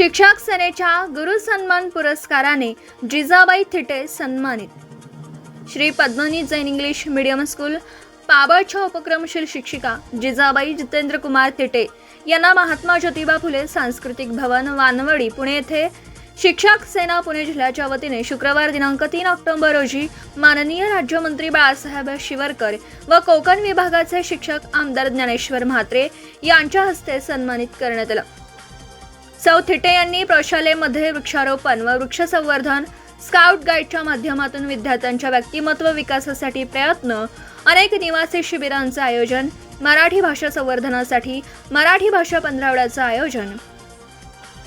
शिक्षक सेनेच्या गुरु सन्मान पुरस्काराने जिजाबाई थिटे सन्मानित. Shri Padmini Jain English medium school पाबळच्या उपक्रमशील शिक्षिका जिजाबाई जितेंद्र कुमार थिटे यांना महात्मा ज्योतिबा फुले सांस्कृतिक भवन वानवडी पुणे येथे शिक्षक सेना पुणे जिल्ह्याच्या वतीने शुक्रवार दिनांक तीन ऑक्टोबर रोजी माननीय राज्यमंत्री बाळासाहेब शिवरकर व कोकण विभागाचे शिक्षक आमदार ज्ञानेश्वर म्हात्रे यांच्या हस्ते सन्मानित करण्यात आलं. सौ थिटे यांनी प्रशालेमध्ये वृक्षारोपण व वृक्ष संवर्धन स्काउट गाईडच्या माध्यमातून विद्यार्थ्यांच्या व्यक्तिमत्व विकासासाठी प्रयत्न अनेक निवासी शिबिरांचं आयोजन मराठी भाषा संवर्धनासाठी मराठी भाषा पंधरावड्याचं आयोजन.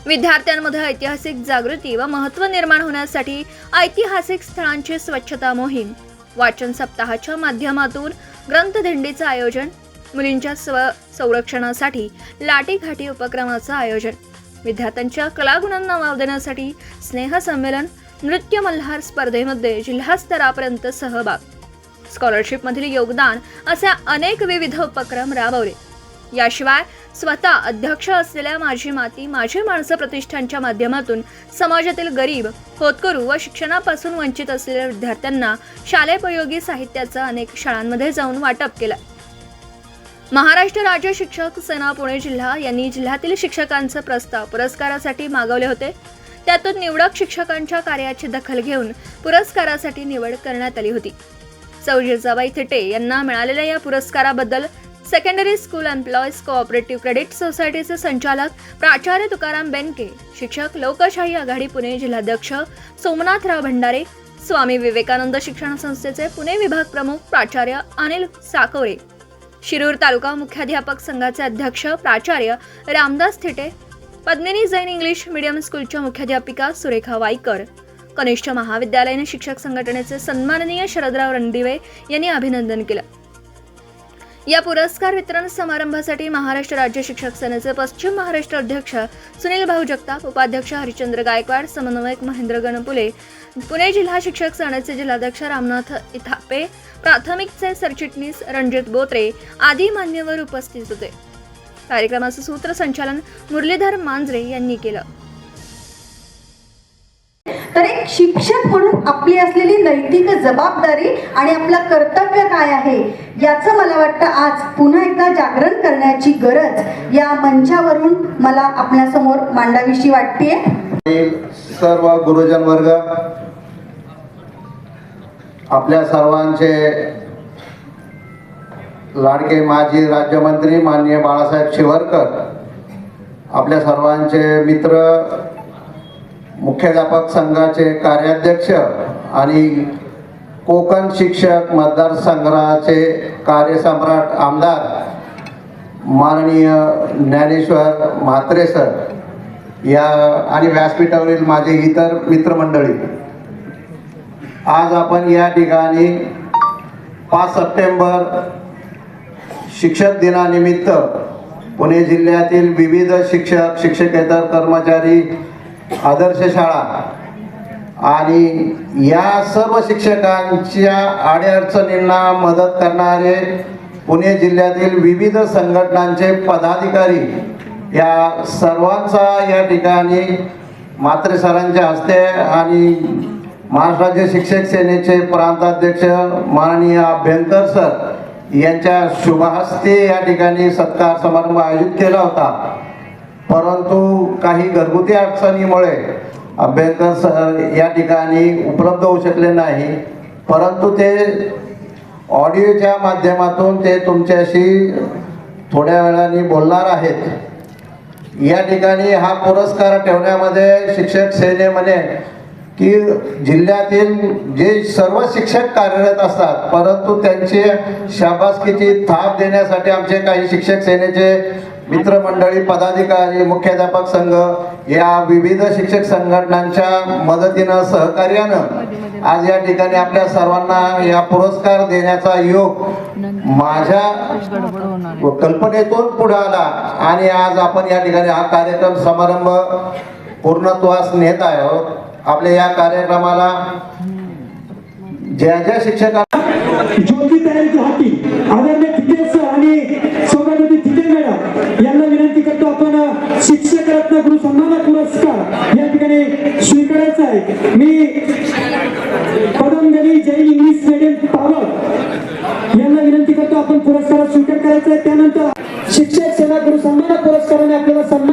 विद्यार्थ्यांमध्ये ऐतिहासिक जागृती व महत्त्व निर्माण होण्यासाठी ऐतिहासिक स्थळांची स्वच्छता मोहीम वाचन सप्ताहाच्या माध्यमातून ग्रंथदिंडीचं आयोजन मुलींच्या स्व संरक्षणासाठी लाटीघाटी उपक्रमाचं आयोजन. विद्यार्थ्यांच्या कलागुणांना वाव देण्यासाठी स्नेहसंमेलन नृत्य मल्हार स्पर्धेमध्ये जिल्हास्तरापर्यंत सहभाग. स्कॉलरशिपमधील योगदान असे अनेक विविध उपक्रम राबवले. याशिवाय स्वतः अध्यक्ष असलेल्या माझी माती माझी माणसं प्रतिष्ठानच्या माध्यमातून समाजातील गरीब होतकरू व शिक्षणापासून वंचित असलेल्या विद्यार्थ्यांना शालेपयोगी साहित्याचं अनेक शाळांमध्ये जाऊन वाटप केलं. महाराष्ट्र राज्य शिक्षक सेना पुणे जिल्हा यांनी जिल्ह्यातील शिक्षकांचे प्रस्ताव पुरस्कारासाठी मागवले होते. त्यातून निवडक शिक्षकांच्या कार्याची दखल घेऊन पुरस्कारासाठी निवड करण्यात आली होती. सौ जिजाबाई थिटे यांना मिळालेल्या या पुरस्काराबद्दल secondary school employees cooperative credit सोसायटीचे संचालक प्राचार्य तुकाराम बेनके शिक्षक लोकशाही आघाडी पुणे जिल्हाध्यक्ष सोमनाथराव भंडारे स्वामी विवेकानंद शिक्षण संस्थेचे पुणे विभाग प्रमुख प्राचार्य अनिल साकोरे शिरूर तालुका मुख्याध्यापक संघाचे अध्यक्ष प्राचार्य रामदास थिटे पद्मिनी जैन इंग्लिश मीडियम स्कूलच्या मुख्याध्यापिका सुरेखा वाईकर कनिष्ठ महाविद्यालयीन शिक्षक संघटनेचे सन्माननीय शरदराव रणदिवे यांनी अभिनंदन केलं. या पुरस्कार वितरण समारंभासाठी महाराष्ट्र राज्य शिक्षक सेनेचे पश्चिम महाराष्ट्र अध्यक्ष सुनील भाऊ जगताप उपाध्यक्ष हरिचंद्र गायकवाड समन्वयक महेंद्र गणपुले पुणे जिल्हा शिक्षक सेनेचे जिल्हाध्यक्ष रामनाथ इथापे प्राथमिकचे सरचिटणीस रणजित बोत्रे आदी मान्यवर उपस्थित होते. कार्यक्रमाचं सूत्रसंचालन मुरलीधर मांजरे यांनी केलं. तर एक शिक्षक म्हणून आपली असलेली नैतिक जबाबदारी आणि आपलं कर्तव्य काय आहे याचं मला वाटतं आज पुन्हा एकदा जागरण करण्याची गरज या मंचावरून मला आपल्यासमोर मांडावीशी वाटते सर्व गुरुजन वर्ग आपल्या सर्वांचे लाडके माजी राज्यमंत्री माननीय बाळासाहेब शिवरकर आपल्या सर्वांचे मित्र मुख्याध्यापक संघाचे कार्याध्यक्ष आणि कोकण शिक्षक मतदारसंघाचे कार्यसम्राट आमदार माननीय ज्ञानेश्वर म्हात्रे सर या आणि व्यासपीठावरील माझे इतर मित्रमंडळी. आज आपण या ठिकाणी पाच सप्टेंबर शिक्षक दिनानिमित्त पुणे जिल्ह्यातील विविध शिक्षक शिक्षकेतर कर्मचारी आदर्श शाळा. आणि या सर्व शिक्षकांच्या अडीअडचणींना मदत करणारे पुणे जिल्ह्यातील विविध संघटनांचे पदाधिकारी या सर्वांचा या ठिकाणी मात्रे सरांच्या हस्ते आणि महाराष्ट्र राज्य शिक्षक सेनेचे प्रांताध्यक्ष माननीय अभ्यंकर सर यांच्या शुभहस्ते या ठिकाणी सत्कार समारंभ आयोजित केला होता. परंतु काही घरगुती अडचणीमुळे अभ्यंकर सर या ठिकाणी उपलब्ध होऊ शकले नाही. परंतु ते ऑडिओच्या माध्यमातून ते तुमच्याशी थोड्या वेळाने बोलणार आहेत. या ठिकाणी हा पुरस्कार ठेवण्यामध्ये शिक्षक सेनेमध्ये की जिल्ह्यातील जे सर्व शिक्षक कार्यरत असतात परंतु त्यांचे शाबासकीची थाप देण्यासाठी आमचे काही शिक्षक सेनेचे मित्रमंडळी पदाधिकारी मुख्याध्यापक संघ या विविध शिक्षक संघटनांच्या मदतीनं सहकार्यानं आज या ठिकाणी आपल्या सर्वांना या पुरस्कार देण्याचा योग माझ्या कल्पनेतून पुढे आला आणि आज आपण या ठिकाणी हा कार्यक्रम समारंभ पूर्णत्वास नेत आहोत. आपल्या या कार्यक्रमाला ज्या ज्या शिक्षकांना यांना विनंती करतो आपण शिक्षक रत्न गुरु सन्मान पुरस्कार या ठिकाणी स्वीकारायचा आहे. मी पदमगली जैन इंग्लिश मिडियम पावड यांना विनंती करतो आपण पुरस्कार स्वीकार करायचा आहे. त्यानंतर शिक्षक सेना गुरु सन्मान पुरस्काराने आपल्याला सन्मान